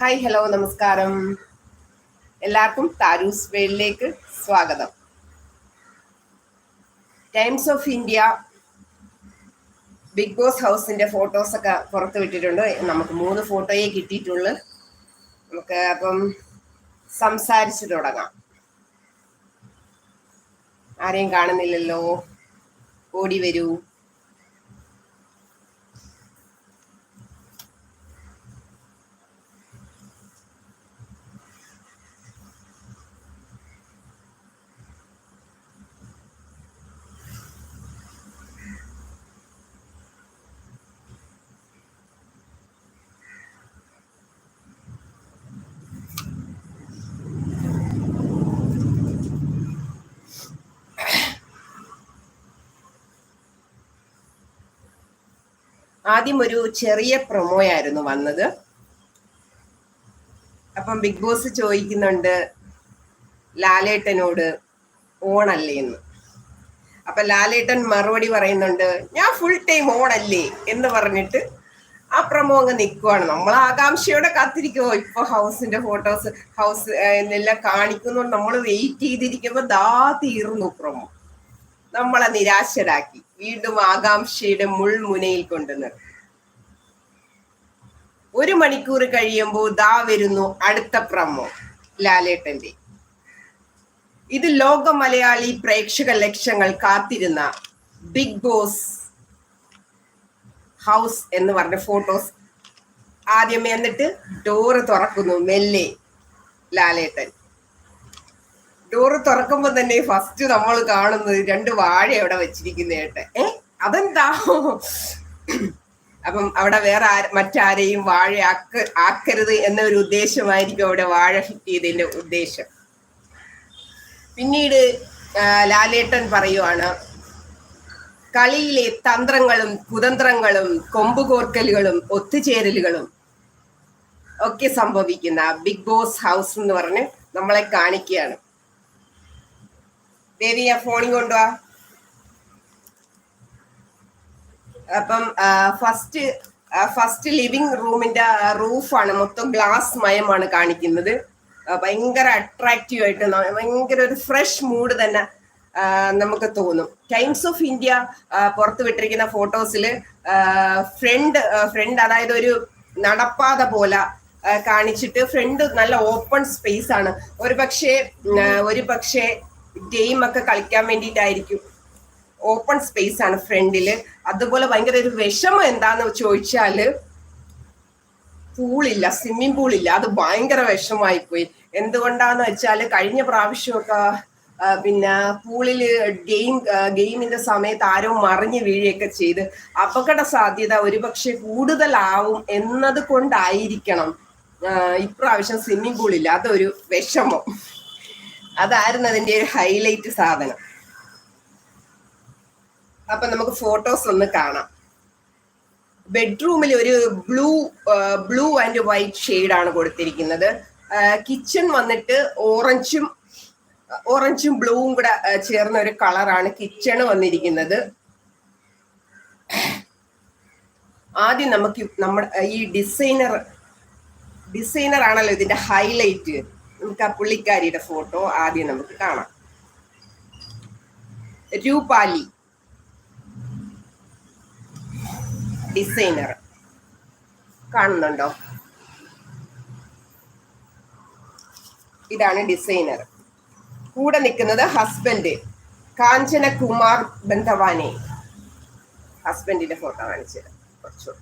Hi hello നമസ്കാരം. എല്ലാവർക്കും താരൂസ് വേളിലേക്ക് സ്വാഗതം. Times of India Big Boss ഹൗസിന്റെ ഫോട്ടോസ് ഒക്കെ പുറത്ത് വിട്ടിട്ടുണ്ട്. നമുക്ക് മൂന്ന് ഫോട്ടോയെ കിട്ടിയിട്ടുള്ളു. നമുക്ക് അപ്പം സംസാരിച്ചു തുടങ്ങാം. ആരെയും കാണുന്നില്ലല്ലോ? ഓടി വരൂ. ആദ്യം ഒരു ചെറിയ പ്രൊമോ ആയിരുന്നു വന്നത്. അപ്പം ബിഗ് ബോസ് ചോദിക്കുന്നുണ്ട് ലാലേട്ടനോട് ഓണല്ലേ എന്ന്. അപ്പൊ ലാലേട്ടൻ മറുപടി പറയുന്നുണ്ട് ഞാൻ ഫുൾ ടൈം ഓണല്ലേ എന്ന് പറഞ്ഞിട്ട് ആ പ്രൊമോ അങ്ങ് നിൽക്കുവാണ് നമ്മൾ ആകാംക്ഷയോടെ കാത്തിരിക്കുമോ ഇപ്പൊ ഹൗസിന്റെ ഫോട്ടോസ് ഹൗസ് എന്നെല്ലാം കാണിക്കുന്നു നമ്മൾ വെയിറ്റ് ചെയ്തിരിക്കുമ്പോ ദാ തീർന്നു പ്രമോ നമ്മളെ നിരാശരാക്കി. വീണ്ടും ആകാംക്ഷയുടെ മുൾമുനയിൽ കൊണ്ടുനിർത്തി ഒരു മണിക്കൂർ കഴിയുമ്പോൾ ദാ വരുന്നു അടുത്ത പ്രമോ ലാലേട്ടന്റെ ഇത് ലോക മലയാളി പ്രേക്ഷക ലക്ഷ്യങ്ങൾ കാത്തിരുന്ന ബിഗ് ബോസ് ഹൗസ് എന്ന് പറഞ്ഞ ഫോട്ടോസ്. ആദ്യമേ എന്നിട്ട് ഡോറ് തുറക്കുന്നു മെല്ലെ ലാലേട്ടൻ. ഡോറ് തുറക്കുമ്പോ തന്നെ ഫസ്റ്റ് നമ്മൾ കാണുന്നത് രണ്ട് വാഴ അവിടെ വെച്ചിരിക്കുന്നതായിട്ട് ഏ? അതെന്താ? അപ്പം അവിടെ വേറെ മറ്റാരെയും വാഴ ആക്ക ആക്കരുത് എന്ന ഒരു ഉദ്ദേശമായിരിക്കും അവിടെ വാഴ ഫിറ്റ് ചെയ്തതിന്റെ ഉദ്ദേശം. പിന്നീട് ലാലേട്ടൻ പറയുവാണ് കളിയിലെ തന്ത്രങ്ങളും കുതന്ത്രങ്ങളും കൊമ്പുകോർക്കലുകളും ഒത്തുചേരലുകളും ഒക്കെ സംഭവിക്കുന്ന ബിഗ് ബോസ് ഹൗസ് എന്ന് പറഞ്ഞ് നമ്മളെ കാണിക്കുകയാണ്. ദേവി ആ ഫോണിൽ കൊണ്ടുവാ. അപ്പം ഫസ്റ്റ് ഫസ്റ്റ് ലിവിംഗ് റൂമിന്റെ റൂഫാണ് മൊത്തം ഗ്ലാസ് മയമാണ് കാണിക്കുന്നത്. ഭയങ്കര അട്രാക്റ്റീവ് ആയിട്ട് ഭയങ്കര ഒരു ഫ്രഷ് മൂഡ് തന്നെ നമുക്ക് തോന്നും. ടൈംസ് ഓഫ് ഇന്ത്യ പുറത്തു വിട്ടിരിക്കുന്ന ഫോട്ടോസിൽ ഫ്രണ്ട് ഫ്രണ്ട് അതായത് ഒരു നടപ്പാത പോലെ കാണിച്ചിട്ട് ഫ്രണ്ട് നല്ല ഓപ്പൺ സ്പേസ് ആണ്. ഒരു പക്ഷേ ഒരു പക്ഷേ ഗെയിം ഒക്കെ കളിക്കാൻ വേണ്ടിയിട്ടായിരിക്കും. ഓപ്പൺ സ്പേസ് ആണ് ഫ്രണ്ടിൽ അതുപോലെ ഭയങ്കര ഒരു വിഷമം എന്താന്ന് ചോദിച്ചാൽ പൂളില്ല സ്വിമ്മിംഗ് പൂളില്ല അത് ഭയങ്കര വിഷമായി പോയി എന്തുകൊണ്ടാന്ന് വെച്ചാൽ കഴിഞ്ഞ പ്രാവശ്യമൊക്കെ പിന്നെ പൂളിൽ ഗെയിം ഗെയിമിന്റെ സമയത്ത് ആരോ മറിഞ്ഞു വീഴുകയൊക്കെ ചെയ്ത്. അപകട സാധ്യത ഒരുപക്ഷെ കൂടുതലാവും എന്നത് കൊണ്ടായിരിക്കണം ഇപ്രാവശ്യം സ്വിമ്മിംഗ് പൂളില്ല അതൊരു വിഷമം. അതായിരുന്നു അതിന്റെ ഒരു ഹൈലൈറ്റ് സാധനം. അപ്പൊ നമുക്ക് ഫോട്ടോസ് ഒന്ന് കാണാം. ബെഡ്റൂമിൽ ഒരു blue blue and white shade ആണ് കൊടുത്തിരിക്കുന്നത്. കിച്ചൺ വന്നിട്ട് ഓറഞ്ചും ഓറഞ്ചും ബ്ലൂവും കൂടെ ചേർന്ന ഒരു കളറാണ് കിച്ചൺ വന്നിരിക്കുന്നത്. ആദ്യം നമുക്ക് നമ്മുടെ ഈ ഡിസൈനർ ഡിസൈനർ ആണല്ലോ ഇതിന്റെ ഹൈലൈറ്റ് നമുക്ക് ആ പുള്ളിക്കാരിയുടെ ഫോട്ടോ ആദ്യം നമുക്ക് കാണാം. രൂപാലി. ഡിസൈനർ. കാണുന്നുണ്ടോ? ഇതാണ് ഡിസൈനർ. കൂടെ നിൽക്കുന്നത് ഹസ്ബൻഡ്. കാഞ്ചന കുമാർ ബന്ധവാനെ. ഹസ്ബൻഡിന്റെ ഫോട്ടോ കാണിച്ചത് കുറച്ചു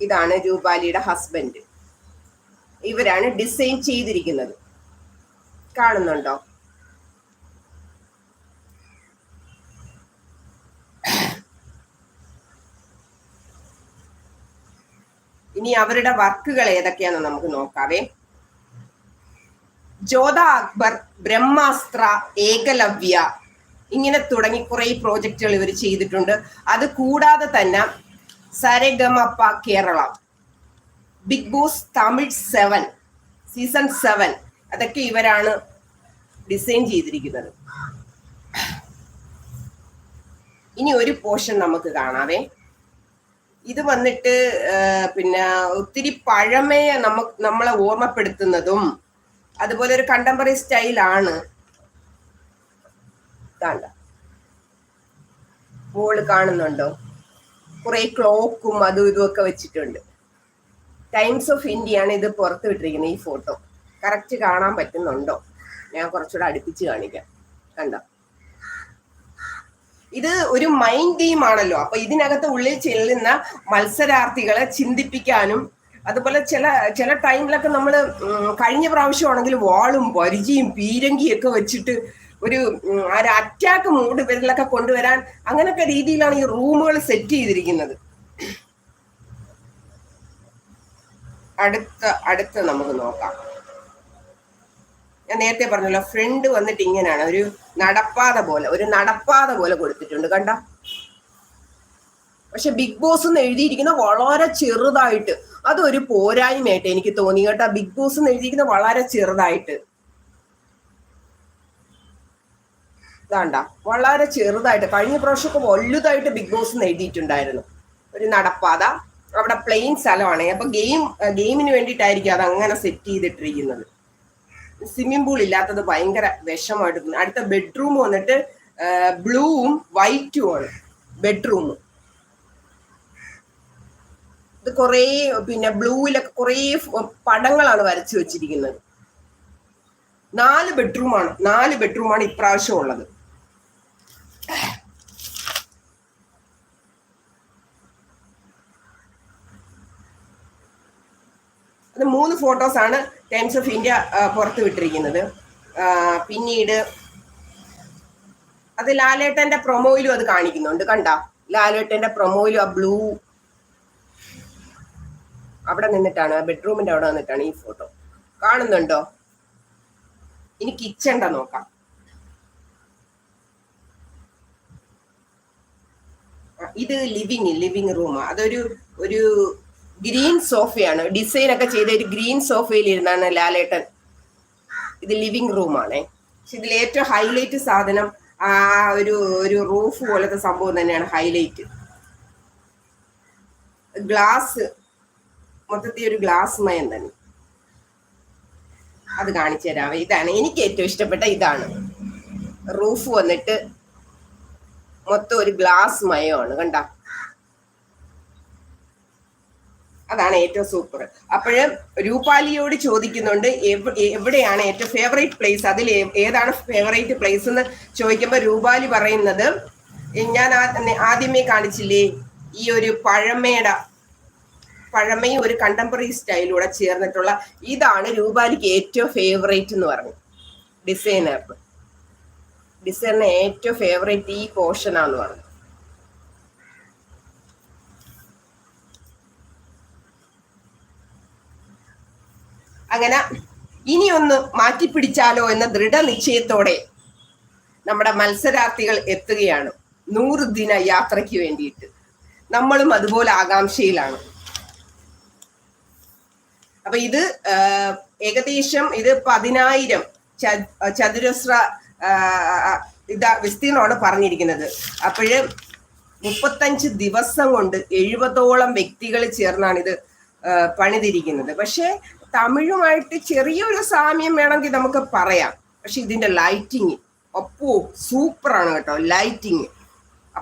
ഇതാണ് രൂപാലിയുടെ ഹസ്ബൻഡ്. ഇവരാണ് ഡിസൈൻ ചെയ്തിരിക്കുന്നത്. കാണുന്നുണ്ടോ? ഇനി അവരുടെ വർക്കുകൾ ഏതൊക്കെയാണെന്ന് നമുക്ക് നോക്കാവേ. ജ്യോത അക്ബർ ബ്രഹ്മാസ്ത്ര ഏകലവ്യ ഇങ്ങനെ തുടങ്ങി കുറെ പ്രോജക്റ്റുകൾ ഇവർ ചെയ്തിട്ടുണ്ട്. അത് കൂടാതെ തന്നെ Saregamapa Kerala. Big Boss Tamil seven season seven അതൊക്കെ ഇവരാണ് ഡിസൈൻ ചെയ്തിരിക്കുന്നത്. ഇനി ഒരു പോർഷൻ നമുക്ക് കാണാവേ. ഇത് വന്നിട്ട് പിന്നെ ഒത്തിരി പഴമയെ നമുക്ക് നമ്മളെ ഓർമ്മപ്പെടുത്തുന്നതും അതുപോലെ ഒരു കണ്ടംപററി സ്റ്റൈലാണ് കണ്ട മോൾ കാണുന്നുണ്ടോ? കുറെ ക്ലോക്കും അതും ഇതും ഒക്കെ വെച്ചിട്ടുണ്ട്. ടൈംസ് ഓഫ് ഇന്ത്യ ആണ് ഇത് പുറത്ത് വിട്ടിരിക്കുന്നത് ഈ ഫോട്ടോ കറക്റ്റ് കാണാൻ പറ്റുന്നുണ്ടോ? ഞാൻ കുറച്ചുകൂടെ അടുപ്പിച്ച് കാണിക്കാം. കണ്ടോ? ഇത് ഒരു മൈൻഡ് ഗെയിം ആണല്ലോ. അപ്പൊ ഇതിനകത്ത് ഉള്ളിൽ ചെല്ലുന്ന മത്സരാർത്ഥികളെ ചിന്തിപ്പിക്കാനും അതുപോലെ ചില ചില ടൈമിലൊക്കെ നമ്മൾ കഴിഞ്ഞ പ്രാവശ്യമാണെങ്കിൽ വാളും പരിചയും പീരങ്കിയൊക്കെ വെച്ചിട്ട് ഒരു ആ ഒരു അറ്റാക്ക് മൂഡ് ഇവരിലൊക്കെ കൊണ്ടുവരാൻ അങ്ങനൊക്കെ രീതിയിലാണ് ഈ റൂമുകൾ സെറ്റ് ചെയ്തിരിക്കുന്നത്. അടുത്ത അടുത്ത നമുക്ക് നോക്കാം. ഞാൻ നേരത്തെ പറഞ്ഞല്ലോ ഫ്രണ്ട് വന്നിട്ട് ഇങ്ങനെയാണ് ഒരു നടപ്പാത പോലെ ഒരു നടപ്പാത പോലെ കൊടുത്തിട്ടുണ്ട് കണ്ട? പക്ഷെ ബിഗ് ബോസ് എന്ന് എഴുതിയിരിക്കുന്ന വളരെ ചെറുതായിട്ട് അതൊരു പോരായ്മയായിട്ട് എനിക്ക് തോന്നി കേട്ടോ. ബിഗ് ബോസ് എന്ന് എഴുതിയിരിക്കുന്ന വളരെ ചെറുതായിട്ട്. ഇതാണ്ട വളരെ ചെറുതായിട്ട് കഴിഞ്ഞ പ്രാവശ്യമൊക്കെ വലുതായിട്ട് ബിഗ് ബോസ് എഴുതിയിട്ടുണ്ടായിരുന്നു. ഒരു നടപ്പാത അവിടെ പ്ലെയിൻ സ്ഥലമാണ്. അപ്പൊ ഗെയിം ഗെയിമിന് വേണ്ടിയിട്ടായിരിക്കും അത് അങ്ങനെ സെറ്റ് ചെയ്തിട്ടിരിക്കുന്നത്. സ്വിമ്മിംഗ് പൂൾ ഇല്ലാത്തത് ഭയങ്കര വിഷമായിട്ട് അടുത്ത ബെഡ്റൂം വന്നിട്ട് ബ്ലൂവും വൈറ്റും ആണ്. ബെഡ്റൂം ഇത് കുറേ പിന്നെ ബ്ലൂവിലൊക്കെ കുറേ പടങ്ങളാണ് വരച്ചു വെച്ചിരിക്കുന്നത്. നാല് ബെഡ്റൂമാണ് നാല് ബെഡ്റൂമാണ് ഇപ്രാവശ്യം ഉള്ളത്. അത് മൂന്ന് ഫോട്ടോസാണ് ടൈംസ് ഓഫ് ഇന്ത്യ പുറത്തു വിട്ടിരിക്കുന്നത്. പിന്നീട് അത് ലാലേട്ടന്റെ പ്രൊമോയിലും അത് കാണിക്കുന്നുണ്ട്. കണ്ട? ലാലേട്ടന്റെ പ്രൊമോയിലും ആ ബ്ലൂ അവിടെ നിന്നിട്ടാണ് ബെഡ്റൂമിന്റെ അവിടെ നിന്നിട്ടാണ് ഈ ഫോട്ടോ കാണുന്നുണ്ടോ? ഇനി കിച്ചണ്ട നോക്കാം. ഇത് ലിവിങ് ലിവിങ് റൂം അതൊരു ഒരു ഗ്രീൻ സോഫയാണ് ഡിസൈൻ ഒക്കെ ചെയ്ത ഒരു ഗ്രീൻ സോഫയിൽ ഇരുന്നാണ് ലാലേട്ടൻ. ഇത് ലിവിംഗ് റൂമാണേ പക്ഷെ ഇതിൽ ഏറ്റവും ഹൈലൈറ്റ് സാധനം ആ ഒരു ഒരു റൂഫ് പോലത്തെ സംഭവം തന്നെയാണ് ഹൈലൈറ്റ് ഗ്ലാസ് മൊത്തത്തിൽ ഒരു ഗ്ലാസ് മയം തന്നെ. അത് കാണിച്ചു തരാവേ ഇതാണ് എനിക്ക് ഏറ്റവും ഇഷ്ടപ്പെട്ട ഇതാണ്. റൂഫ് വന്നിട്ട് മൊത്തം ഒരു ഗ്ലാസ് മയമാണ് കണ്ട? അതാണ് ഏറ്റവും സൂപ്പർ അപ്പോഴ് രൂപാലിയോട് ചോദിക്കുന്നുണ്ട് എവിടെയാണ് ഏറ്റവും ഫേവറേറ്റ് പ്ലേസ് അതിൽ ഏതാണ് ഫേവറേറ്റ് പ്ലേസ് എന്ന് ചോദിക്കുമ്പോൾ രൂപാലി പറയുന്നത് ഞാൻ ആദ്യമേ കാണിച്ചില്ലേ ഈ ഒരു പഴമയുടെ പഴമയും ഒരു കണ്ടംപററി സ്റ്റൈലൂടെ ചേർന്നിട്ടുള്ള ഇതാണ് രൂപാലിക്ക് ഏറ്റവും ഫേവറേറ്റ് എന്ന് പറഞ്ഞു. ഡിസൈനർ ഡിസൈനർ ഏറ്റവും ഫേവറേറ്റ് ഈ പോർഷനാന്ന് പറഞ്ഞു. അങ്ങനെ ഇനിയൊന്ന് മാറ്റി മാറ്റിപ്പിടിച്ചാലോ എന്ന ദൃഢനിശ്ചയത്തോടെ നമ്മുടെ മത്സരാർത്ഥികൾ എത്തുകയാണ് നൂറ് ദിന യാത്രയ്ക്ക് വേണ്ടിയിട്ട്. നമ്മളും അതുപോലെ ആകാംക്ഷയിലാണ്. അപ്പൊ ഇത് ഏകദേശം ഇത് പതിനായിരം ചതുരശ്ര ഇതാ വിസ്തീർണമാണ് പറഞ്ഞിരിക്കുന്നത്. അപ്പോഴ് മുപ്പത്തഞ്ച് ദിവസം കൊണ്ട് എഴുപതോളം വ്യക്തികൾ ചേർന്നാണ് ഇത് പണിതിരിക്കുന്നത്. പക്ഷെ തമിഴുമായിട്ട് ചെറിയൊരു സാമ്യം വേണമെങ്കിൽ നമുക്ക് പറയാം. പക്ഷെ ഇതിന്റെ ലൈറ്റിങ് അപ്പോ സൂപ്പറാണ് കേട്ടോ ലൈറ്റിങ്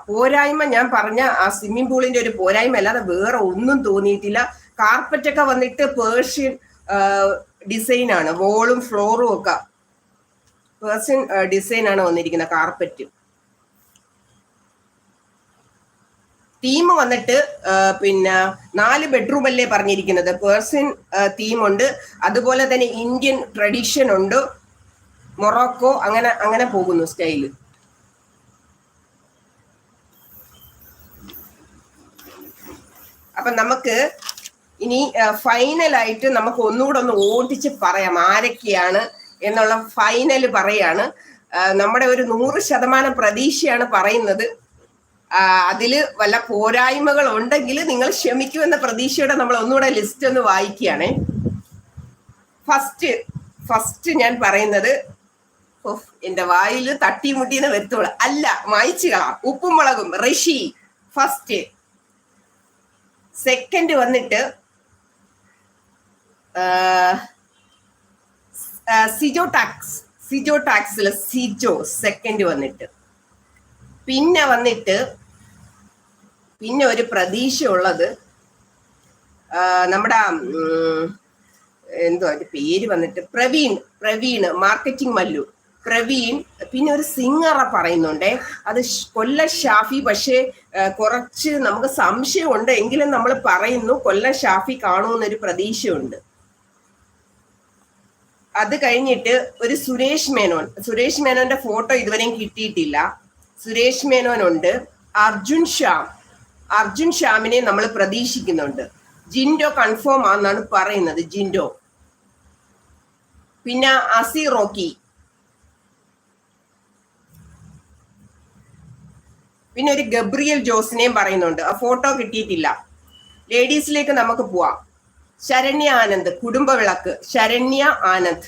പോരായ്മ ഞാൻ പറഞ്ഞ ആ സ്വിമ്മിംഗ് പൂളിന്റെ ഒരു പോരായ്മ അല്ലാതെ വേറെ ഒന്നും തോന്നിയിട്ടില്ല. കാർപ്പറ്റ് ഒക്കെ വന്നിട്ട് പേർഷ്യൻ ഡിസൈൻ ആണ്. വോളും ഫ്ലോറും ഒക്കെ പേർഷ്യൻ ഡിസൈൻ ആണ് വന്നിരിക്കുന്നത് കാർപ്പറ്റ് തീം വന്നിട്ട് പിന്നെ നാല് ബെഡ്റൂം അല്ലേ പറഞ്ഞിരിക്കുന്നത്. പേഴ്സൺ തീം ഉണ്ട്. അതുപോലെ തന്നെ ഇന്ത്യൻ ട്രഡീഷൻ ഉണ്ട്. മൊറോക്കോ അങ്ങനെ അങ്ങനെ പോകുന്നു സ്റ്റൈൽ അപ്പൊ നമുക്ക് ഇനി ഫൈനലായിട്ട് നമുക്ക് ഒന്നുകൂടെ ഒന്ന് ഓടിച്ച് പറയാം ആരൊക്കെയാണ് എന്നുള്ള ഫൈനൽ പറയാണ്. നമ്മുടെ ഒരു നൂറ് ശതമാനം പ്രതീക്ഷയാണ് പറയുന്നത്. ആ, അതിൽ വല്ല പോരായ്മകൾ ഉണ്ടെങ്കിൽ നിങ്ങൾ ക്ഷമിക്കുമെന്ന പ്രതീക്ഷയോടെ നമ്മൾ ഒന്നുകൂടെ ലിസ്റ്റ് ഒന്ന് വായിക്കുകയാണേ. ഫസ്റ്റ് ഫസ്റ്റ് ഞാൻ പറയുന്നത് എന്റെ വായിൽ തട്ടി മുട്ടിന്ന് വരുത്തോളൂ അല്ല വായിച്ചു കളാം. ഉപ്പും മുളകും ഋഷി ഫസ്റ്റ് സെക്കൻഡ് വന്നിട്ട് സിജോ ടാക്സ് സിജോ ടാക്സിൽ സിജോ സെക്കൻഡ് വന്നിട്ട്. പിന്നെ വന്നിട്ട് പിന്നെ ഒരു പ്രതീക്ഷ ഉള്ളത് നമ്മുടെ എന്തോ അതിന്റെ പേര് വന്നിട്ട് പ്രവീൺ പ്രവീൺ മാർക്കറ്റിംഗ് മല്ലു. പ്രവീൺ പിന്നെ ഒരു സിംഗറെ പറയുന്നുണ്ടേ. അത് കൊല്ല ഷാഫി പക്ഷേ കുറച്ച് നമുക്ക് സംശയമുണ്ട്. എങ്കിലും നമ്മൾ പറയുന്നു കൊല്ല ഷാഫി കാണുമെന്നൊരു പ്രതീക്ഷയുണ്ട്. അത് കഴിഞ്ഞിട്ട് ഒരു സുരേഷ് മേനോൻ സുരേഷ് മേനോന്റെ ഫോട്ടോ ഇതുവരെയും കിട്ടിയിട്ടില്ല. സുരേഷ് മേനോനുണ്ട്. അർജുൻ ശ്യാം. അർജുൻ ശ്യാമിനെ നമ്മൾ പ്രതീക്ഷിക്കുന്നുണ്ട്. ജിൻഡോ കൺഫേം ആണെന്നാണ് പറയുന്നത്. ജിൻഡോ. പിന്നെ അസി റോക്കി. പിന്നെ ഒരു ഗബ്രിയൽ ജോസിനെയും പറയുന്നുണ്ട്. ആ ഫോട്ടോ കിട്ടിയിട്ടില്ല. ലേഡീസിലേക്ക് നമുക്ക് പോവാം. ശരണ്യ ആനന്ദ് കുടുംബവിളക്ക് ശരണ്യ ആനന്ദ്.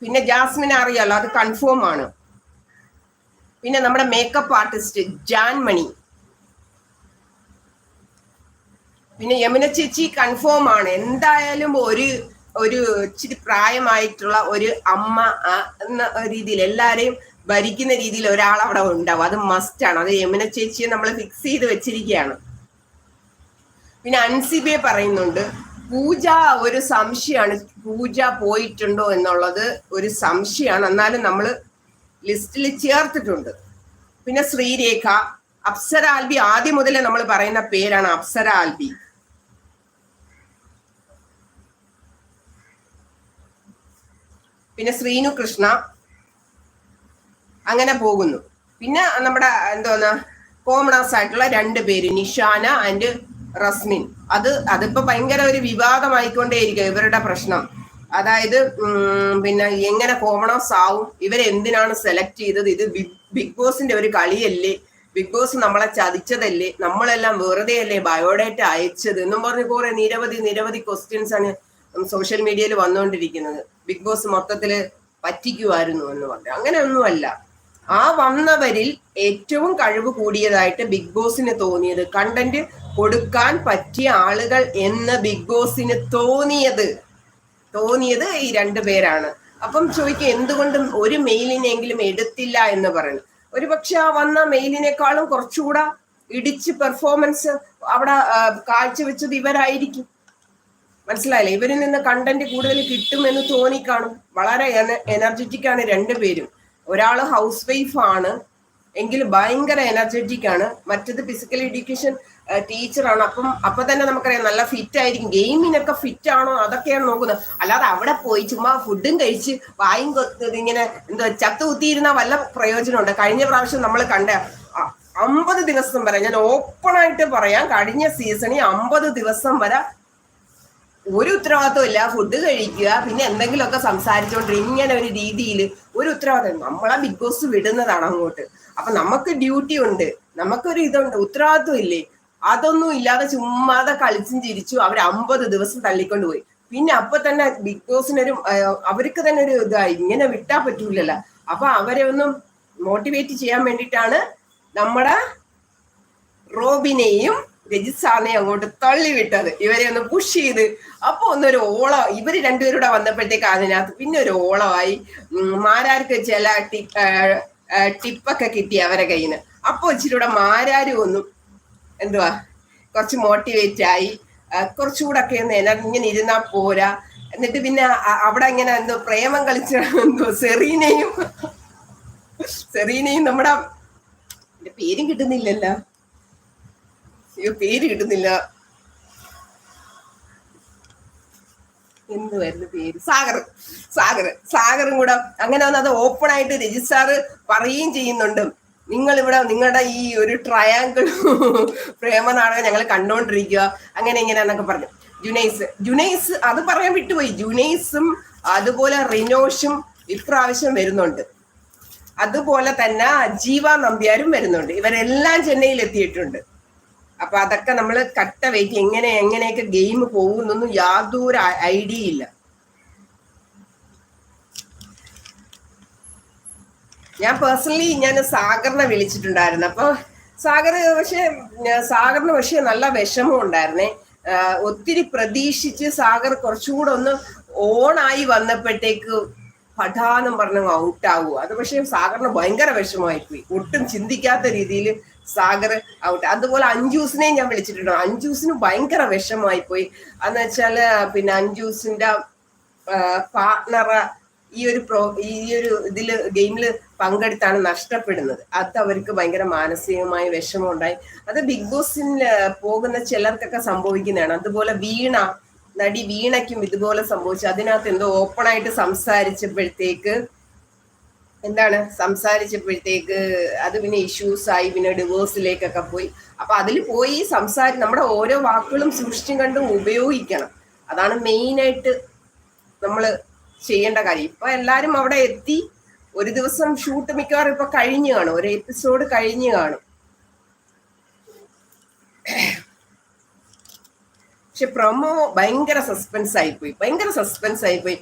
പിന്നെ ജാസ്മിനെ അറിയാലോ അത് കൺഫേം ആണ്. പിന്നെ നമ്മുടെ മേക്കപ്പ് ആർട്ടിസ്റ്റ് ജാൻ മണി പിന്നെ യമുന ചേച്ചി കൺഫേം ആണ്. എന്തായാലും ഒരു ഒരു ഇച്ചിരി പ്രായമായിട്ടുള്ള ഒരു അമ്മ എന്ന രീതിയിൽ എല്ലാരെയും ഭരിക്കുന്ന രീതിയിൽ ഒരാൾ അവിടെ ഉണ്ടാവും. അത് മസ്റ്റ് ആണ്. അത് യമുന ചേച്ചിയെ നമ്മൾ ഫിക്സ് ചെയ്ത് വെച്ചിരിക്കുകയാണ്. പിന്നെ അൻസിബെ പറയുന്നുണ്ട് പൂജ ഒരു സംശയമാണ് പൂജ പോയിട്ടുണ്ടോ എന്നുള്ളത് ഒരു സംശയമാണ് എന്നാലും നമ്മൾ ലിസ്റ്റിൽ ചേർത്തിട്ടുണ്ട്. പിന്നെ ശ്രീരേഖ അപ്സര ആൽബി ആദ്യം മുതലേ നമ്മൾ പറയുന്ന പേരാണ് അപ്സര ആൽബി. പിന്നെ ശ്രീനു കൃഷ്ണ അങ്ങനെ പോകുന്നു. പിന്നെ നമ്മുടെ എന്തോന്നാ കോമണേഴ്സ് ആയിട്ടുള്ള രണ്ട് പേര് നിഷാന ആൻഡ് റസ്മിൻ. അത് അതിപ്പോ ഭയങ്കര ഒരു വിവാദമായിക്കൊണ്ടേയിരിക്കും ഇവരുടെ പ്രശ്നം. അതായത് പിന്നെ എങ്ങനെ കോമണോസ് ആവും ഇവരെ എന്തിനാണ് സെലക്ട് ചെയ്തത്? ഇത് ബിഗ് ബിഗ് ബോസിന്റെ ഒരു കളിയല്ലേ? ബിഗ് ബോസ് നമ്മളെ ചതിച്ചതല്ലേ? നമ്മളെല്ലാം വെറുതെ അല്ലേ ബയോഡേറ്റ അയച്ചത്? എന്നും പറഞ്ഞ് കുറെ നിരവധി നിരവധി ക്വസ്റ്റ്യൻസ് ആണ് സോഷ്യൽ മീഡിയയിൽ വന്നുകൊണ്ടിരിക്കുന്നത് ബിഗ് ബോസ് മൊത്തത്തിൽ പറ്റിക്കുമായിരുന്നു എന്ന് പറഞ്ഞു. അങ്ങനെയൊന്നുമല്ല. ആ വന്നവരിൽ ഏറ്റവും കഴിവ് കൂടിയതായിട്ട് ബിഗ് ബോസിന് തോന്നിയത് കണ്ടന്റ് കൊടുക്കാൻ പറ്റിയ ആളുകൾ എന്ന് ബിഗ് ബോസിന് തോന്നിയത് തോന്നിയത് ഈ രണ്ടു പേരാണ്. അപ്പം ചോദിക്കുക എന്തുകൊണ്ടും ഒരു മെയിലിനെങ്കിലും എടുത്തില്ല എന്ന് പറയുന്നു ഒരു പക്ഷെ ആ വന്ന മെയിലിനേക്കാളും കുറച്ചുകൂടെ ഇടിച്ച് പെർഫോമൻസ് അവിടെ കാഴ്ചവെച്ചത് ഇവരായിരിക്കും. മനസ്സിലായില്ലേ? ഇവരിൽ നിന്ന് കണ്ടന്റ് കൂടുതൽ കിട്ടുമെന്ന് തോന്നിക്കാണും. വളരെ എനർജറ്റിക് ആണ് രണ്ടുപേരും ഒരാൾ ഹൗസ് വൈഫ് ആണ് എങ്കിൽ ഭയങ്കര എനർജറ്റിക് ആണ്. മറ്റേത് ഫിസിക്കൽ എഡ്യൂക്കേഷൻ ടീച്ചറാണ് അപ്പം അപ്പൊ തന്നെ നമുക്കറിയാം നല്ല ഫിറ്റ് ആയിരിക്കും. ഗെയിമിനൊക്കെ ഫിറ്റ് ആണോ അതൊക്കെയാണ് നോക്കുന്നത്. അല്ലാതെ അവിടെ പോയി ചുമ്മാ ഫുഡും കഴിച്ച് വായും കൊത്തത് ഇങ്ങനെ എന്തോ ചത്തു കുത്തിയിരുന്ന വല്ല പ്രയോജനമുണ്ട്. കഴിഞ്ഞ പ്രാവശ്യം നമ്മൾ കണ്ട അമ്പത് ദിവസം വരെ ഞാൻ ഓപ്പൺ ആയിട്ട് പറയാം. കഴിഞ്ഞ സീസണിൽ അമ്പത് ദിവസം വരെ ഒരു ഉത്തരവാദിത്വം ഇല്ല. ഫുഡ് കഴിക്കുക പിന്നെ എന്തെങ്കിലുമൊക്കെ സംസാരിച്ചുകൊണ്ട് ഇങ്ങനെ ഒരു രീതിയിൽ ഒരു ഉത്തരവാദിത്വം. നമ്മളെ ബിഗ് ബോസ് വിടുന്നതാണ് അങ്ങോട്ട്. അപ്പൊ നമുക്ക് ഡ്യൂട്ടി ഉണ്ട്. നമുക്കൊരു ഇതുണ്ട്. ഉത്തരവാദിത്വം ഇല്ലേ? അതൊന്നും ഇല്ലാതെ ചുമ്മാതെ കളിച്ചും ചിരിച്ചു അവർ അമ്പത് ദിവസം തള്ളിക്കൊണ്ട് പോയി. പിന്നെ അപ്പൊ തന്നെ ബിഗ് ബോസിനൊരു അവർക്ക് തന്നെ ഒരു ഇതായി ഇങ്ങനെ വിട്ടാ പറ്റൂലല്ലോ. അപ്പൊ അവരെ ഒന്നും മോട്ടിവേറ്റ് ചെയ്യാൻ വേണ്ടിയിട്ടാണ് നമ്മുടെ റോബിനെയും രജിത് സാറിനെയും അങ്ങോട്ട് തള്ളി വിട്ടത്. ഇവരെ ഒന്ന് പുഷ് ചെയ്ത്. അപ്പൊ ഒന്നൊരു ഓള ഇവർ രണ്ടുപേരും കൂടെ വന്നപ്പോഴത്തേക്ക് അതിനകത്ത് പിന്നെ ഒരു ഓളമായി. മാരാർക്ക് ചില ടിപ്പൊക്കെ കിട്ടി അവരെ കയ്യിൽ നിന്ന് അപ്പൊ ഇച്ചിരി കൂടെ മാരാരും ഒന്നും എന്തുവാ? കുറച്ച് മോട്ടിവേറ്റ് ആയി. കുറച്ചുകൂടെ ഒക്കെ ഒന്ന് എനർജി ഇങ്ങനെ ഇരുന്നാ പോരാ. എന്നിട്ട് പിന്നെ അവിടെ ഇങ്ങനെ എന്തോ പ്രേമം കളിച്ച എന്തോ സെറീനയും സെറീനയും നമ്മുടെ പേരും കിട്ടുന്നില്ലല്ലോ. അയ്യോ പേര് കിട്ടുന്നില്ല. എന്തുവായിരുന്നു പേര്. സാഗർ. സാഗർ. സാഗറും കൂടെ അങ്ങനെ വന്ന് അത് ഓപ്പൺ ആയിട്ട് രജിസ്ട്രാർ പറയുകയും ചെയ്യുന്നുണ്ട്. നിങ്ങൾ ഇവിടെ നിങ്ങളുടെ ഈ ഒരു ട്രയാങ്കിൾ പ്രേമനാടകം ഞങ്ങൾ കണ്ടോണ്ടിരിക്കുക. അങ്ങനെ ഇങ്ങനെ എന്നൊക്കെ പറഞ്ഞു. ജുനൈസ്. ജുനൈസ് അത് പറയാൻ വിട്ടുപോയി. ജുനൈസും അതുപോലെ റിനോഷും ഇപ്രാവശ്യം വരുന്നുണ്ട്. അതുപോലെ തന്നെ ജീവ നമ്പ്യാരും വരുന്നുണ്ട്. ഇവരെല്ലാം ചെന്നൈയിൽ എത്തിയിട്ടുണ്ട്. അപ്പൊ അതൊക്കെ നമ്മൾ കട്ട വെയിറ്റ് എങ്ങനെ എങ്ങനെയൊക്കെ ഗെയിം പോകുന്നൊന്നും യാതൊരു ഐഡിയ ഇല്ല. ഞാൻ പേഴ്സണലി ഞാൻ സാഗറിനെ വിളിച്ചിട്ടുണ്ടായിരുന്നു. അപ്പൊ സാഗർ പക്ഷെ സാഗറിന് പക്ഷെ നല്ല വിഷമം ഉണ്ടായിരുന്നേ. ഒത്തിരി പ്രതീക്ഷിച്ച് സാഗർ കുറച്ചുകൂടെ ഒന്ന് ഓണായി വന്നപ്പോഴത്തേക്ക് പഠാനം പറഞ്ഞ ഔട്ട് ആവുക. അത് പക്ഷേ സാഗറിന് ഭയങ്കര വിഷമമായിപ്പോയി ഒട്ടും ചിന്തിക്കാത്ത രീതിയിൽ സാഗർ ഔട്ട് അതുപോലെ അഞ്ജൂസിനെയും ഞാൻ വിളിച്ചിട്ടുണ്ട്. അഞ്ജൂസിന് ഭയങ്കര വിഷമായി പോയി എന്ന് വെച്ചാൽ പിന്നെ അഞ്ജൂസിന്റെ പാർട്ണർ ഈ ഒരു പ്രോ ഈ ഒരു ഇതിൽ ഗെയിമിൽ പങ്കെടുത്താണ് നഷ്ടപ്പെടുന്നത്. അത് അവർക്ക് ഭയങ്കര മാനസികമായ വിഷമം ഉണ്ടായി അത് ബിഗ് ബോസിൽ പോകുന്ന ചിലർക്കൊക്കെ സംഭവിക്കുന്നതാണ്. അതുപോലെ വീണ നടി വീണയ്ക്കും ഇതുപോലെ സംഭവിച്ചു. അതിനകത്ത് എന്തോ ഓപ്പണായിട്ട് സംസാരിച്ചപ്പോഴത്തേക്ക് എന്താണ് സംസാരിച്ചപ്പോഴത്തേക്ക് അത് പിന്നെ ഇഷ്യൂസ് ആയി പിന്നെ ഡിവോഴ്സിലേക്കൊക്കെ പോയി. അപ്പൊ അതിൽ പോയി സംസാരി നമ്മുടെ ഓരോ വാക്കുകളും സൂക്ഷിച്ചും കണ്ടും ഉപയോഗിക്കണം. അതാണ് മെയിൻ ആയിട്ട് നമ്മൾ ചെയ്യേണ്ട കാര്യം. ഇപ്പൊ എല്ലാരും അവിടെ എത്തി ഒരു ദിവസം ഷൂട്ട് മിക്കവാറും ഇപ്പൊ കഴിഞ്ഞു കാണും. ഒരു എപ്പിസോഡ് കഴിഞ്ഞു കാണും. പക്ഷെ പ്രൊമോ ഭയങ്കര സസ്പെൻസ് ആയിപ്പോയി. ഭയങ്കര സസ്പെൻസ് ആയിപ്പോയി.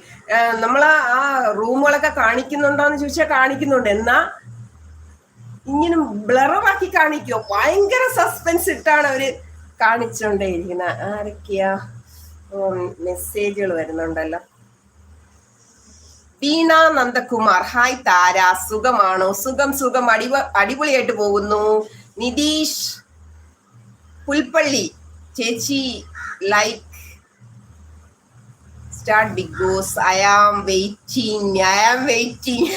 നമ്മൾ ആ റൂമുകളൊക്കെ കാണിക്കുന്നുണ്ടോ എന്ന് ചോദിച്ചാൽ കാണിക്കുന്നുണ്ട്. എന്നാ ഇങ്ങനെ ബ്ലറവാക്കി കാണിക്കോ ഭയങ്കര സസ്പെൻസ് ഇട്ടാണ് അവർ കാണിച്ചോണ്ടേയിരിക്കുന്നത് ആരൊക്കെയാ? മെസ്സേജുകൾ വരുന്നുണ്ടല്ലോ. വീണ നന്ദകുമാർ. ഹായ് താര. സുഖമാണോ? സുഖം സുഖം. അടിപ അടിപൊളിയായിട്ട് പോകുന്നു. നിതീഷ് പുൽപ്പള്ളി. ചേച്ചി like start Big Boss I am waiting I am waiting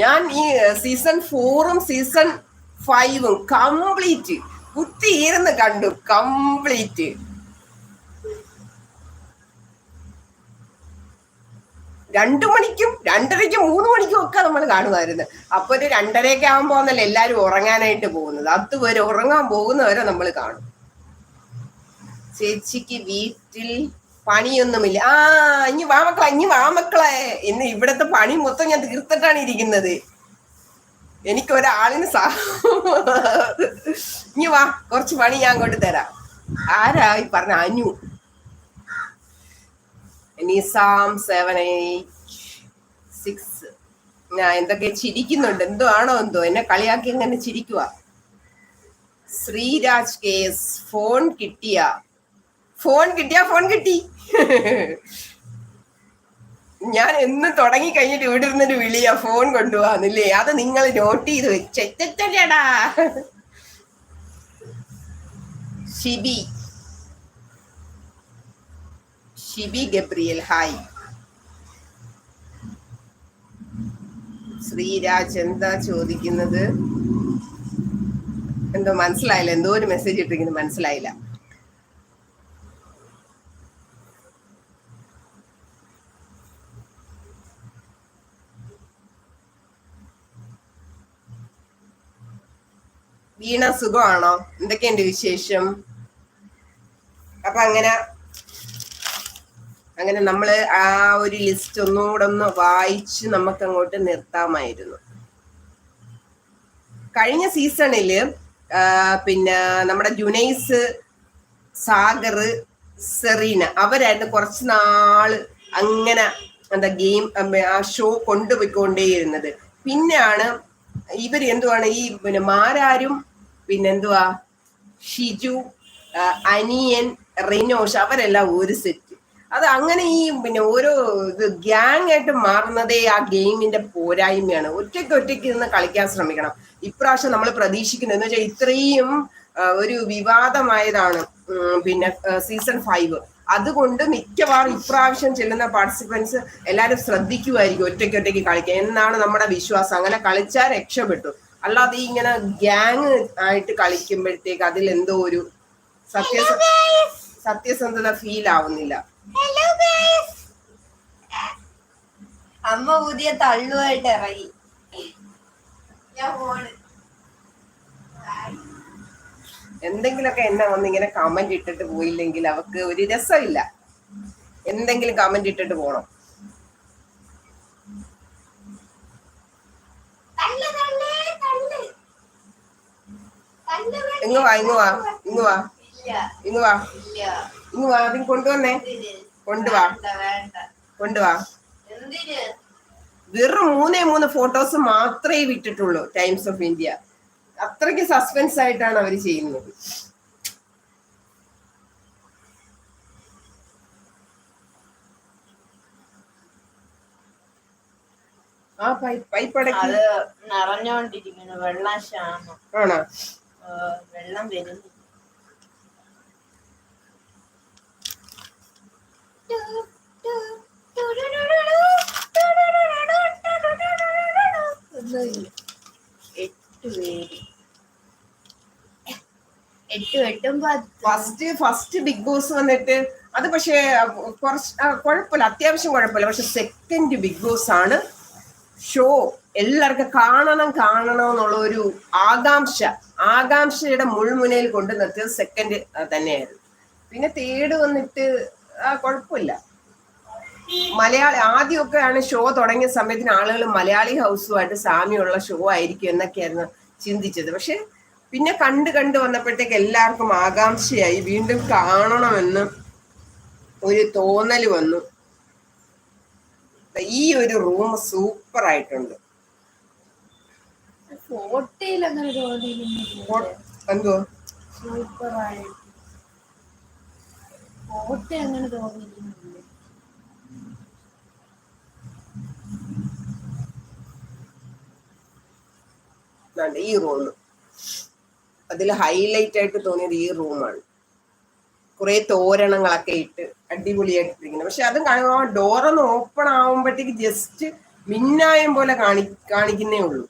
ഞാൻ ഈ സീസൺ ഫോറും സീസൺ ഫൈവും കംപ്ലീറ്റ് കുത്തിയിരുന്ന് കണ്ടു. കംപ്ലീറ്റ് രണ്ടു മണിക്കും രണ്ടരയ്ക്കും മൂന്ന് മണിക്കും ഒക്കെ നമ്മൾ കാണുമായിരുന്നു. അപ്പൊ ഒരു രണ്ടരയൊക്കെ ആകുമ്പോ എന്നല്ല എല്ലാരും ഉറങ്ങാനായിട്ട് പോകുന്നത്? അതുവരെ ഉറങ്ങാൻ പോകുന്നവരെ നമ്മൾ കാണും. ചേച്ചിക്ക് വീട്ടിൽ പണിയൊന്നുമില്ല. ആ ഇനി വാമക്കളെ ഇനി വാമക്കളെ ഇന്ന് ഇവിടത്തെ പണി മൊത്തം ഞാൻ തീർത്തിട്ടാണ് ഇരിക്കുന്നത്. എനിക്ക് ഒരാളിന് സാ ഇനി വാ കുറച്ച് പണി ഞാൻ അങ്ങോട്ട് തരാം. ആരാ ഈ പറഞ്ഞ Anu? Nizam seven eight six ഞാൻ എന്തൊക്കെ ചിരിക്കുന്നുണ്ട്. എന്തോ ആണോ എന്തോ. എന്നെ കളിയാക്കി അങ്ങനെ ചിരിക്കുക ശ്രീരാജ് കേസ് ഫോൺ കിട്ടിയ. ഫോൺ കിട്ടിയാ ഫോൺ കിട്ടി. ഞാൻ എന്ന് തുടങ്ങി കഴിഞ്ഞിട്ട് ഇവിടെ ഇരുന്നൊരു വിളിയാ ഫോൺ കൊണ്ടുപോവാന്നില്ലേ? അത് നിങ്ങൾ നോട്ട് ചെയ്ത് വെച്ചേടാ Shibi. Shibi Gabriel hi. Sreeraj എന്താ ചോദിക്കുന്നത്? എന്തോ മനസ്സിലായില്ല. എന്തോ ഒരു മെസ്സേജ് ഇട്ടിരിക്കുന്നു. മനസ്സിലായില്ല. വീണ സുഖമാണോ? എന്തൊക്കെയുണ്ട് വിശേഷം? അപ്പൊ അങ്ങനെ അങ്ങനെ നമ്മൾ ആ ഒരു ലിസ്റ്റ് ഒന്നുകൂടെ ഒന്ന് വായിച്ച് നമുക്ക് അങ്ങോട്ട് നിർത്താമായിരുന്നു. കഴിഞ്ഞ സീസണിൽ പിന്നെ നമ്മുടെ ജുനൈസ് സാഗർ സെറീന അവരായിരുന്നു കുറച്ച് നാൾ അങ്ങനെ എന്താ ഗെയിം ആ ഷോ കൊണ്ടുപോയിക്കൊണ്ടേയിരുന്നത്. പിന്നെയാണ് ഇവർ എന്തുവാണ്? ഈ പിന്നെ മാരാരും പിന്നെ എന്തുവാ ഷിജു അനിയൻ റിനോഷ് അവരെല്ലാം ഒരു സെറ്റ് അത് അങ്ങനെ ഈ പിന്നെ ഓരോ ഇത് ഗ്യാങ് ആയിട്ട് മാറുന്നതേ ആ ഗെയിമിന്റെ പോരായ്മയാണ്. ഒറ്റയ്ക്ക് ഒറ്റയ്ക്ക് നിന്ന് കളിക്കാൻ ശ്രമിക്കണം. ഇപ്രാവശ്യം നമ്മൾ പ്രതീക്ഷിക്കുന്നത് എന്ന് വെച്ചാൽ ഇത്രയും ഒരു വിവാദമായതാണ് പിന്നെ സീസൺ ഫൈവ് അതുകൊണ്ട് മിക്കവാറും ഇപ്രാവശ്യം ചെല്ലുന്ന പാർട്ടിസിപ്പൻസ് എല്ലാവരും ശ്രദ്ധിക്കുമായിരിക്കും ഒറ്റയ്ക്ക് ഒറ്റയ്ക്ക് കളിക്കുക എന്നാണ് നമ്മുടെ വിശ്വാസം. അങ്ങനെ കളിച്ചാൽ രക്ഷപ്പെട്ടു. അല്ലാതെ ഈ ഇങ്ങനെ ഗ്യാങ് ആയിട്ട് കളിക്കുമ്പോഴത്തേക്ക് അതിൽ എന്തോ ഒരു സത്യ സത്യസന്ധത ഫീൽ ആവുന്നില്ല. അമ്മ പുതിയ തള്ളുമായിട്ട് ഇറങ്ങി. ഞാൻ പോണ് എന്തെങ്കിലുമൊക്കെ എന്നെ വന്ന് ഇങ്ങനെ കമന്റ് ഇട്ടിട്ട് പോയില്ലെങ്കിൽ അവക്ക് ഒരു രസമില്ല. എന്തെങ്കിലും കമന്റ് ഇട്ടിട്ട് പോണം. ഇങ്ങ് വാ ഇങ്ങ് വാ ഇങ്ങ് വാ. ഇങ്ങ് വാ. ഇങ്ങ് വാ അതിന് കൊണ്ടുവന്നേ? കൊണ്ടുവാ കൊണ്ടുവാ വെറും മൂന്നേ മൂന്ന് ഫോട്ടോസ് മാത്രമേ വിട്ടിട്ടുള്ളൂ ടൈംസ് ഓഫ് ഇന്ത്യ അത്രയ്ക്ക് സസ്പെൻസ് ആയിട്ടാണ് അവർ ചെയ്യുന്നത്. ആ പൈപ്പ് പൈപ്പ് അത് നിറഞ്ഞോണ്ടിരിക്കുന്നു. വെള്ളം ക്ഷാമം. ആണോ? വെള്ളം വരുന്നു എട്ടും ഫസ്റ്റ് ഫസ്റ്റ് ബിഗ് ബോസ് വന്നിട്ട് അത് പക്ഷേ കുറച്ച് കുഴപ്പമില്ല. അത്യാവശ്യം കുഴപ്പമില്ല. പക്ഷെ സെക്കൻഡ് ബിഗ് ബോസ് ആണ് ഷോ എല്ലാവർക്കും കാണണം കാണണം എന്നുള്ള ഒരു ആകാംക്ഷ. ആകാംക്ഷയുടെ മുൾമുനയിൽ കൊണ്ട് നിർത്തിയത് സെക്കൻഡ് തന്നെയായിരുന്നു. പിന്നെ തേട് വന്നിട്ട് കുഴപ്പമില്ല. മലയാളി ആദ്യമൊക്കെയാണ് ഷോ തുടങ്ങിയ സമയത്തിന് ആളുകൾ മലയാളി ഹൗസുമായിട്ട് സാമ്യമുള്ള ഷോ ആയിരിക്കും എന്നൊക്കെയായിരുന്നു ചിന്തിച്ചത്. പക്ഷെ പിന്നെ കണ്ട് കണ്ട് വന്നപ്പോഴത്തേക്ക് എല്ലാവർക്കും ആകാംക്ഷയായി. വീണ്ടും കാണണമെന്ന് ഒരു തോന്നൽ വന്നു. ഈ ഒരു റൂം സൂപ്പർ ആയിട്ടുണ്ട്. ഫോട്ടോയിൽ അങ്ങനെ തോന്നിയിരുന്നില്ല എന്തുവാ സൂപ്പറായിട്ട് ഫോട്ടോ അങ്ങനെ തോന്നിയിരുന്നില്ല ദാണ്ടെ ഈ റൂം അതിൽ ഹൈലൈറ്റ് ആയിട്ട് തോന്നിയത് ഈ റൂമാണ് കുറെ തോരണങ്ങളൊക്കെ ഇട്ട് അടിപൊളിയായിട്ടിരിക്കുന്നത് പക്ഷെ അത് കാണുമ്പോൾ ഡോറൊന്ന് ഓപ്പൺ ആവുമ്പോഴത്തേക്ക് ജസ്റ്റ് മിന്നായം പോലെ കാണി കാണിക്കുന്നേ ഉള്ളൂ.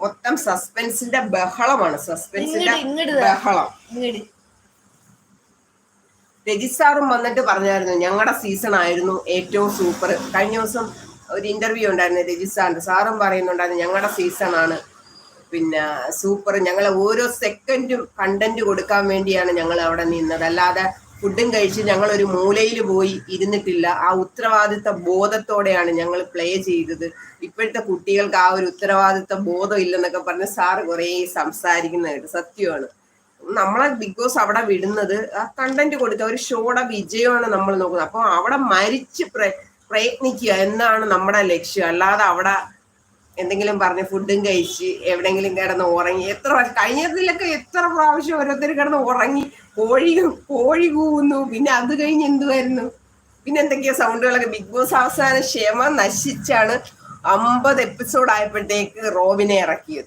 മൊത്തം സസ്പെൻസിന്റെ ബഹളമാണ്. സസ്പെൻസിന്റെ. ബഹളം. ഇങ്ങട്. രജിസാറും വന്നിട്ട് പറഞ്ഞായിരുന്നു ഞങ്ങളുടെ സീസൺ ആയിരുന്നു ഏറ്റവും സൂപ്പർ കഴിഞ്ഞ ദിവസം ഒരു ഇന്റർവ്യൂ ഉണ്ടായിരുന്നു രജിസാറിന്റെ സാറും പറയുന്നുണ്ടായിരുന്നു ഞങ്ങളുടെ സീസൺ ആണ് പിന്നെ സൂപ്പർ ഞങ്ങൾ ഓരോ സെക്കൻഡും കണ്ടന്റ് കൊടുക്കാൻ വേണ്ടിയാണ് ഞങ്ങൾ അവിടെ നിന്നത്. അല്ലാതെ ഫുഡും കഴിച്ച് ഞങ്ങൾ ഒരു മൂലയിൽ പോയി ഇരുന്നിട്ടില്ല. ആ ഉത്തരവാദിത്ത ബോധത്തോടെയാണ് ഞങ്ങൾ പ്ലേ ചെയ്തത്. ഇപ്പോഴത്തെ കുട്ടികൾക്ക് ആ ഒരു ഉത്തരവാദിത്ത ബോധം ഇല്ലെന്നൊക്കെ പറഞ്ഞ് സാറ് കുറേ കേട്ടു സത്യമാണ്. നമ്മളെ ബിഗ് ബോസ് അവിടെ വിടുന്നത് ആ കണ്ടന്റ് കൊടുത്ത ഒരു ഷോയുടെ വിജയമാണ് നമ്മൾ നോക്കുന്നത്. അപ്പൊ അവിടെ മരിച്ച് പ്രയത്നിക്കുക എന്നാണ് നമ്മുടെ ലക്ഷ്യം. അല്ലാതെ അവിടെ എന്തെങ്കിലും പറഞ്ഞ് ഫുഡും കഴിച്ച് എവിടെങ്കിലും കിടന്ന് ഉറങ്ങി. എത്ര പ്രാവശ്യം- കഴിഞ്ഞതിലൊക്കെ എത്ര പ്രാവശ്യം ഓരോരുത്തർ കിടന്ന് ഉറങ്ങി. കോഴി കോഴി കൂവുന്നു. പിന്നെ അത് കഴിഞ്ഞ് എന്തുവായിരുന്നു പിന്നെ എന്തൊക്കെയാ സൗണ്ടുകളൊക്കെ. ബിഗ് ബോസ് അവസാന ക്ഷമ നശിച്ചാണ് അമ്പത് എപ്പിസോഡ് ആയപ്പോഴത്തേക്ക് റോബിനെ ഇറക്കിയത്.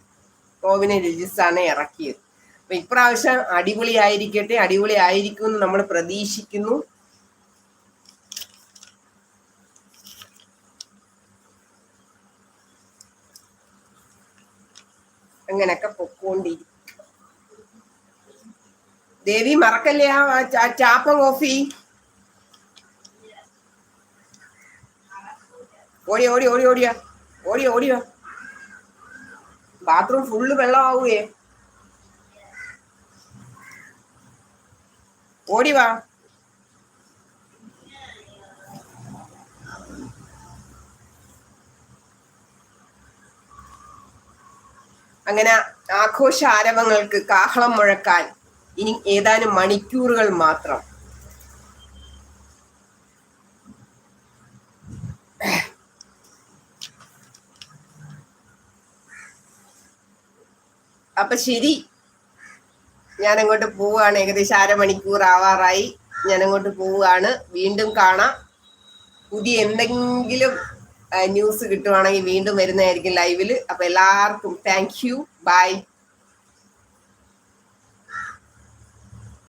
റോബിനെ രജിസ്ഥാനെ ഇറക്കിയത്. അപ്പൊ ഇപ്രാവശ്യം അടിപൊളി ആയിരിക്കട്ടെ അടിപൊളി ആയിരിക്കും എന്ന് നമ്മൾ പ്രതീക്ഷിക്കുന്നു. അങ്ങനൊക്കെ പൊക്കോണ്ടിരിക്കും. ദേവി മറക്കല്ലേ ആ ചാപ്പൻ കോഫി? ഓടി ഓടി ഓടി ഓടിയാ. ഓടി ഓടിയോ. ബാത്റൂം ഫുള്ള് വെള്ളമാവുകയെ. ഓടി വാ. അങ്ങനെ ആഘോഷ ആരവങ്ങൾക്ക് കാഹളം മുഴക്കാൻ ഇനി ഏതാനും മണിക്കൂറുകൾ മാത്രം. അപ്പൊ ശരി. ഞാൻ അങ്ങോട്ട് പോവുകയാണ്. ഏകദേശം അരമണിക്കൂർ ആവാറായി. ഞാൻ അങ്ങോട്ട് പോവുകയാണ്. വീണ്ടും കാണാം. പുതിയ എന്തെങ്കിലും ന്യൂസ് കിട്ടുവാണെങ്കിൽ വീണ്ടും വരുന്നതായിരിക്കും ലൈവിൽ. അപ്പൊ എല്ലാവർക്കും താങ്ക് യു ബൈ